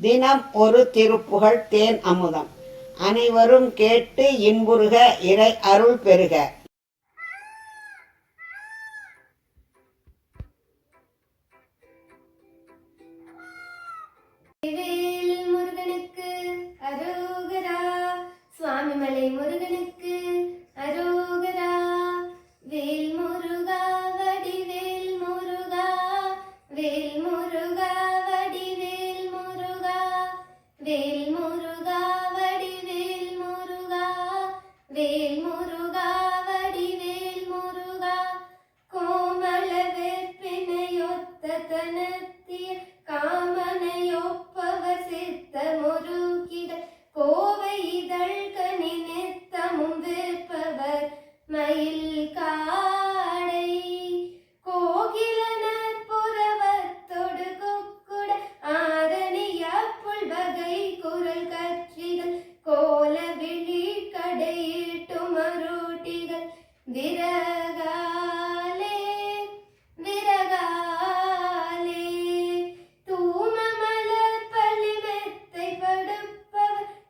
தினம் ஒரு திருப்புகழ் தேன் அமுதம். அனைவரும் கேட்டு இன்புறுக இறை அருள் பெறுக.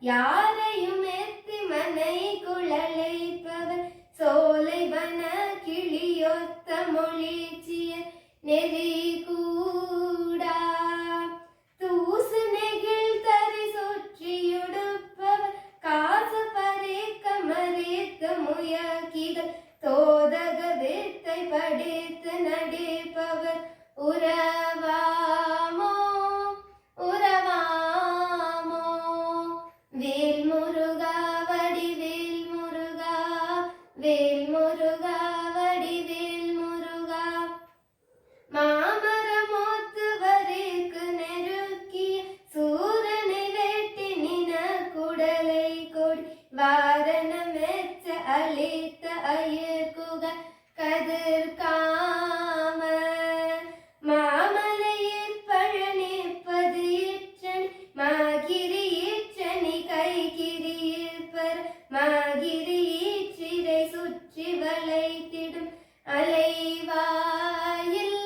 யாரையும் ஏத்தி மனை குழலைப்பவர். சோலை வன கிளியொத்த மொழிச்சிய நெறி கூடா. தூசு நெகிழ் தரி சுற்றியுடுப்பவர். காசு பறிக்க மறித்த முயக்கிகள் தோதக வித்தை படி பர மாகிரி சுற்றி வளைத்திடும் அலைவாயில்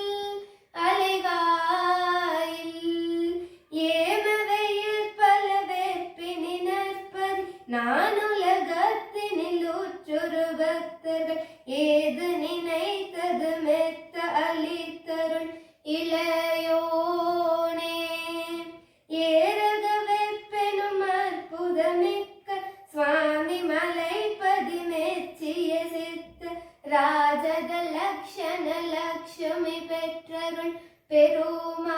அலைவாயில். ஏமவையில் பல வேப்பினினற்பது நான் உலகத்தினில் ஊற்றொரு பக்தர்கள். ஏ ராஜக லக்ஷண லக்ஷ்மி பெற்றருள் பெருமாளே.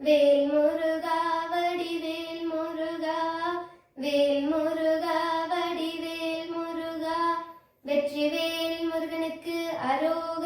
வேல் முருகா வடிவேல் முருகா வேல் முருகா வடிவேல் முருகா வெற்றி வேல் முருகனுக்கு அரோக